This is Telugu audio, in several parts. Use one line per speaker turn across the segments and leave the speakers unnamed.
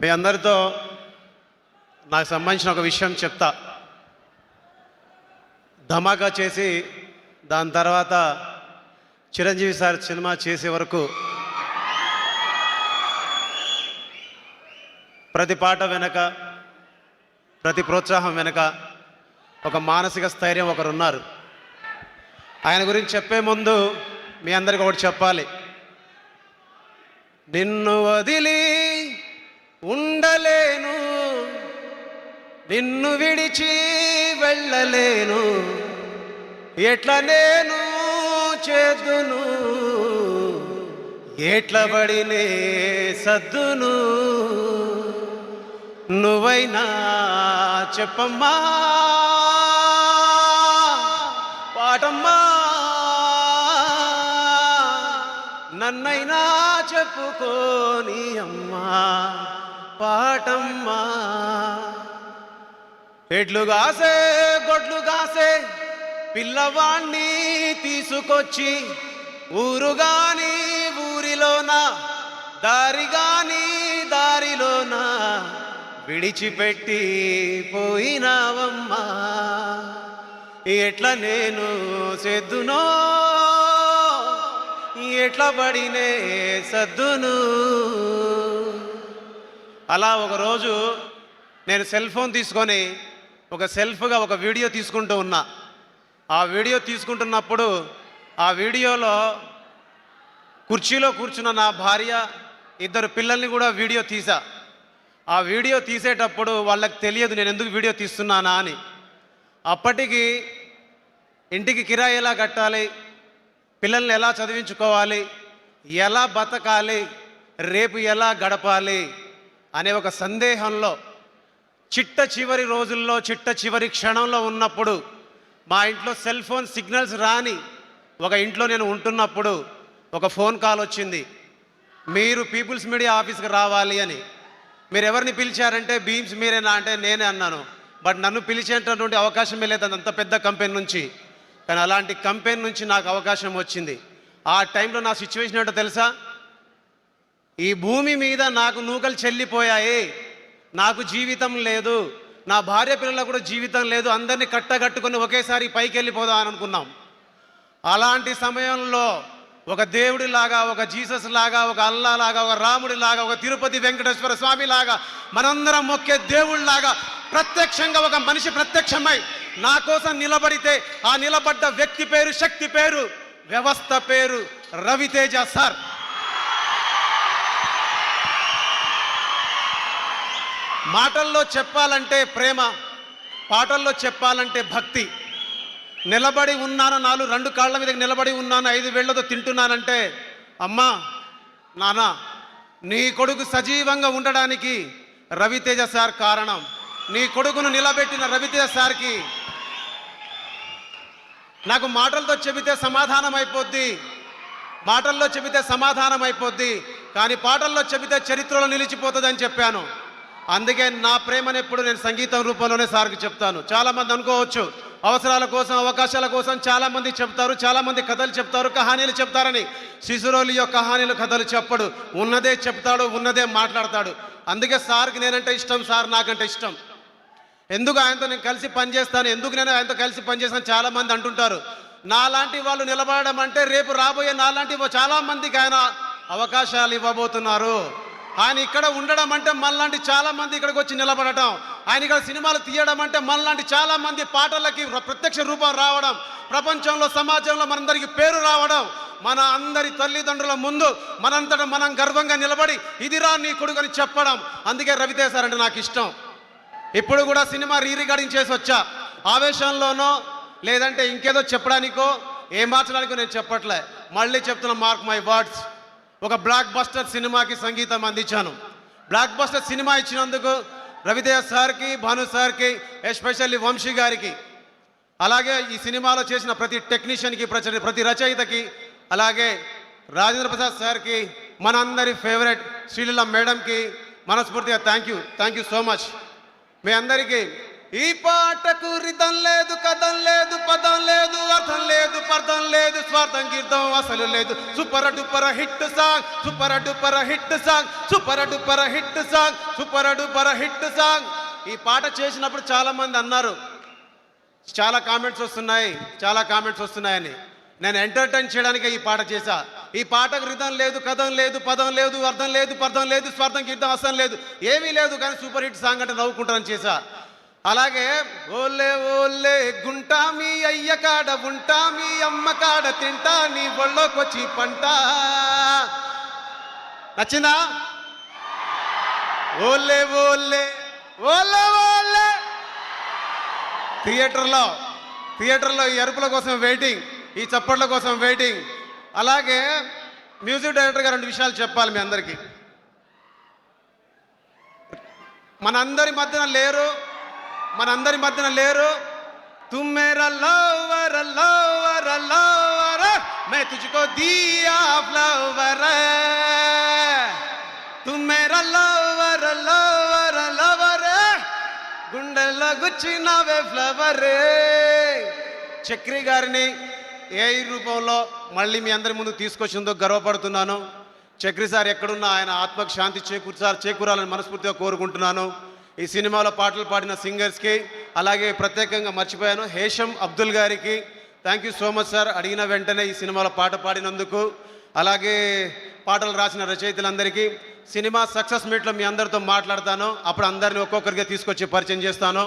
మీ అందరితో నాకు సంబంధించిన ఒక విషయం చెప్తా. ధమాకా చేసి దాని తర్వాత చిరంజీవి సార్ సినిమా చేసే వరకు ప్రతి పాట వెనక ప్రతి ప్రోత్సాహం వెనక ఒక మానసిక స్థైర్యం ఒకరున్నారు. ఆయన గురించి చెప్పే ముందు మీ అందరికి ఒకటి చెప్పాలి. నిన్ను వదిలి ఉండలేను. నిన్ను విడిచి వెళ్ళలేను. ఎట్లా నేను చేదును? ఎట్ల పడినే సద్దును నువ్వైనా చెప్పమ్మా. పాటమ్మా. నన్నైనా చెప్పుకోని అమ్మా. పాటమ్మా. ఎడ్లు కాసే గొడ్లు కాసే పిల్లవాణ్ణి తీసుకొచ్చి ఊరుగాని ఊరిలోన దారిగాని దారిలోన విడిచిపెట్టి పోయినావమ్మా. ఎట్లా నేను సెద్దునో ఎట్లా పడినే సద్దును అలా ఒకరోజు నేను సెల్ ఫోన్ తీసుకొని ఒక సెల్ఫ్గా ఒక వీడియో తీసుకుంటూ ఉన్నా. ఆ వీడియో తీసుకుంటున్నప్పుడు ఆ వీడియోలో కుర్చీలో కూర్చున్న నా భార్య ఇద్దరు పిల్లల్ని కూడా వీడియో తీసా. ఆ వీడియో తీసేటప్పుడు వాళ్ళకి తెలియదు నేను ఎందుకు వీడియో తీస్తున్నానా అని. అప్పటికి ఇంటికి కిరాయి ఎలా కట్టాలి పిల్లల్ని ఎలా చదివించుకోవాలి ఎలా బతకాలి రేపు ఎలా గడపాలి అనే ఒక సందేహంలో చిట్ట చివరి రోజుల్లో చిట్ట చివరి క్షణంలో ఉన్నప్పుడు మా ఇంట్లో సెల్ ఫోన్ సిగ్నల్స్ రాని ఒక ఇంట్లో నేను ఉంటున్నప్పుడు ఒక ఫోన్ కాల్ వచ్చింది. మీరు పీపుల్స్ మీడియా ఆఫీస్కి రావాలి అని. మీరు ఎవరిని పిలిచారంటే బీమ్స్ మీరేనా అంటే నేనే అన్నాను. బట్ నన్ను పిలిచేటటువంటి అవకాశమే లేదు అంత పెద్ద కంపెనీ నుంచి. కానీ అలాంటి కంపెనీ నుంచి నాకు అవకాశం వచ్చింది. ఆ టైంలో నా సిచ్యువేషన్ ఏంటో తెలుసా? ఈ భూమి మీద నాకు నూకలు చెల్లిపోయాయి. నాకు జీవితం లేదు. నా భార్య పిల్లలకు కూడా జీవితం లేదు. అందరినీ కట్టగట్టుకొని ఒకేసారి పైకి వెళ్ళిపోదాం అని అనుకున్నాం. అలాంటి సమయంలో ఒక దేవుడి లాగా ఒక జీసస్ లాగా ఒక అల్లా లాగా ఒక రాముడి లాగా ఒక తిరుపతి వెంకటేశ్వర స్వామి లాగా మనందరం మొక్కే దేవుడిలాగా ప్రత్యక్షంగా ఒక మనిషి ప్రత్యక్షమై నా కోసం నిలబడితే ఆ నిలబడ్డ వ్యక్తి పేరు శక్తి పేరు వ్యవస్థ పేరు రవితేజ సార్. మాటల్లో చెప్పాలంటే ప్రేమ పాటల్లో చెప్పాలంటే భక్తి. నిలబడి ఉన్నాను నాలుగు రెండు కాళ్ళ మీద నిలబడి ఉన్నాను ఐదు వేళ్ళతో తింటున్నానంటే అమ్మా నాన్న నీ కొడుకు సజీవంగా ఉండడానికి రవితేజ సార్ కారణం. నీ కొడుకును నిలబెట్టిన రవితేజ సార్కి నాకు మాటలతో చెబితే సమాధానం అయిపోద్ది మాటల్లో చెబితే సమాధానం అయిపోద్ది కానీ పాటల్లో చెబితే చరిత్రలో నిలిచిపోతుంది అని చెప్పాను. అందుకే నా ప్రేమను ఎప్పుడు నేను సంగీతం రూపంలోనే సార్కి చెప్తాను. చాలామంది అనుకోవచ్చు అవసరాల కోసం అవకాశాల కోసం చాలామంది చెప్తారు చాలామంది కథలు చెప్తారు కహానీలు చెప్తారని. శిశురోలు యొక్క కహానీలు కథలు చెప్పడు. ఉన్నదే చెప్తాడు ఉన్నదే మాట్లాడతాడు. అందుకే సార్కి నేనంటే ఇష్టం సార్ నాకంటే ఇష్టం. ఎందుకు ఆయనతో నేను కలిసి పనిచేస్తాను ఎందుకు నేను ఆయనతో కలిసి పనిచేస్తాను చాలామంది అంటుంటారు. నాలాంటి వాళ్ళు నిలబడడం అంటే రేపు రాబోయే నాలాంటి చాలామందికి ఆయన అవకాశాలు ఇవ్వబోతున్నారు. ఆయన ఇక్కడ ఉండడం అంటే మనలాంటి చాలా మంది ఇక్కడికి వచ్చి నిలబడటం. ఆయన ఇక్కడ సినిమాలు తీయడం అంటే మనలాంటి చాలా మంది పాటలకి ప్రత్యక్ష రూపం రావడం. ప్రపంచంలో సమాజంలో మనందరికి పేరు రావడం. మన అందరి తల్లిదండ్రుల ముందు మనంతట మనం గర్వంగా నిలబడి ఇదిరా నీ కొడుకని చెప్పడం. అందుకే రవితేజ్ సార్ అంటే నాకు ఇష్టం. ఇప్పుడు కూడా సినిమా రీ రికార్డింగ్ చేసి వచ్చా. ఆవేశంలోనో లేదంటే ఇంకేదో చెప్పడానికో ఏం మార్చడానికో నేను చెప్పట్లే. మళ్ళీ చెప్తున్న మార్క్ మై వర్డ్స్. ఒక బ్లాక్ బస్టర్ సినిమాకి సంగీతం అందించాను. బ్లాక్ బస్టర్ సినిమా ఇచ్చినందుకు రవితేజ సార్కి భాను సార్కి ఎస్పెషల్లీ వంశీ గారికి అలాగే ఈ సినిమాలో చేసిన ప్రతి టెక్నీషియన్కి ప్రతి ప్రతి రచయితకి అలాగే రాజేంద్ర ప్రసాద్ సార్కి మనందరి ఫేవరెట్ శ్రీలీల మేడంకి మనస్ఫూర్తిగా thank you thank you so much మీ అందరికీ ఈ పాటకు రిధం లేదు కథం లేదు పదం లేదు అర్థం లేదు పర్థం లేదు స్వార్థం గీర్థం అసలు లేదు. Super duper hit song super duper hit song super duper hit song super duper hit song. ఈ పాట చేసినప్పుడు చాలా మంది అన్నారు చాలా కామెంట్స్ వస్తున్నాయి చాలా కామెంట్స్ వస్తున్నాయని. నేను ఎంటర్టైన్ చేయడానికి ఈ పాట చేశా. ఈ పాటకు రిధం లేదు కథం లేదు పదం లేదు అర్థం లేదు పర్థం లేదు స్వార్థం గీర్థం అసలు లేదు. ఏమీ లేదు కానీ సూపర్ హిట్ సాంగ్ అంటే నవ్వుకుంటానని చేశా. అలాగే ఓలే ఓలే గుంటా మీ అయ్య కాడ ఉంటా మీ అమ్మ కాడ తింటా నీ ఒళ్ళోకొచ్చి పంట. నచ్చిందా? ఓలే ఓలే ఓలే ఓలే. థియేటర్లో థియేటర్లో ఈ అరుపుల కోసం వెయిటింగ్ ఈ చప్పట్ల కోసం వెయిటింగ్. అలాగే మ్యూజిక్ డైరెక్టర్ గారు రెండు విషయాలు చెప్పాలి మీ అందరికీ. మనందరి మధ్యన లేరు మనందరి మధ్యన లేరు. మే ఫ్లవర. లవర ఫ్లవరే. చక్రి గారిని ఏ రూపంలో మళ్ళీ మీ అందరి ముందు తీసుకొచ్చిందో గర్వపడుతున్నాను. చక్రి సార్ ఎక్కడున్నా ఆయన ఆత్మకు శాంతి చేకూర్చాలి చేకూరాలని మనస్ఫూర్తిగా కోరుకుంటున్నాను. ఈ సినిమాలో పాటలు పాడిన సింగర్స్కి అలాగే ప్రత్యేకంగా మర్చిపోయాను. హేషం అబ్దుల్ గారికి thank you so much sir. అడిగిన వెంటనే ఈ సినిమాలో పాట పాడినందుకు. అలాగే పాటలు రాసిన రచయితలందరికీ సినిమా సక్సెస్ మీట్లో మీ అందరితో మాట్లాడతాను. అప్పుడు అందరిని ఒక్కొక్కరిగా తీసుకొచ్చి పరిచయం చేస్తాను.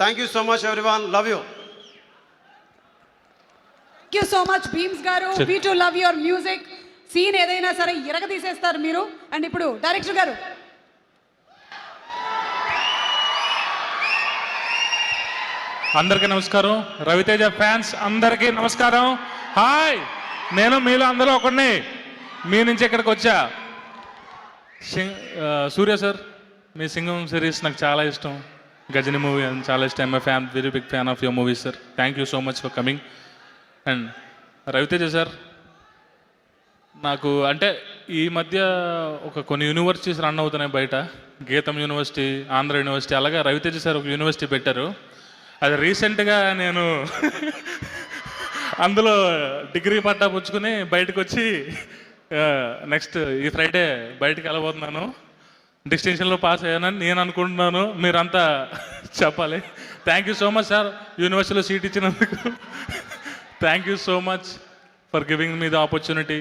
Thank you so much everyone love you
thank you so much Bheems గారు. We too love your music scene ఏదైనా సరే ఇరగ తీసేస్తారు మీరు. అండ్ ఇప్పుడు డైరెక్టర్ గారు
అందరికీ నమస్కారం. రవితేజ ఫ్యాన్స్ అందరికీ నమస్కారం. హాయ్! నేను మీలో అందరూ ఒకడిని. మీ నుంచి ఇక్కడికి వచ్చా. సింగ్ సూర్య సార్ మీ సింగం సిరీస్ నాకు చాలా ఇష్టం. గజని మూవీ అని చాలా ఇష్టం. I fan very big fan of your movies sir thank you so much for coming and Ravi Teja sir నాకు అంటే ఈ మధ్య ఒక కొన్ని యూనివర్సిటీస్ రన్ అవుతున్నాయి బయట. గీతం యూనివర్సిటీ ఆంధ్ర యూనివర్సిటీ అలాగే రవితేజ సార్ ఒక యూనివర్సిటీ పెట్టారు. అది రీసెంట్గా నేను అందులో డిగ్రీ పట్టా పుచ్చుకుని బయటకు వచ్చి నెక్స్ట్ ఈ ఫ్రైడే బయటికి వెళ్ళబోతున్నాను. డిస్టింక్షన్లో పాస్ అయ్యానని నేను అనుకుంటున్నాను. మీరంతా చెప్పాలి. Thank you so much sir యూనివర్సిటీలో సీట్ ఇచ్చినందుకు. Thank you so much for giving me the opportunity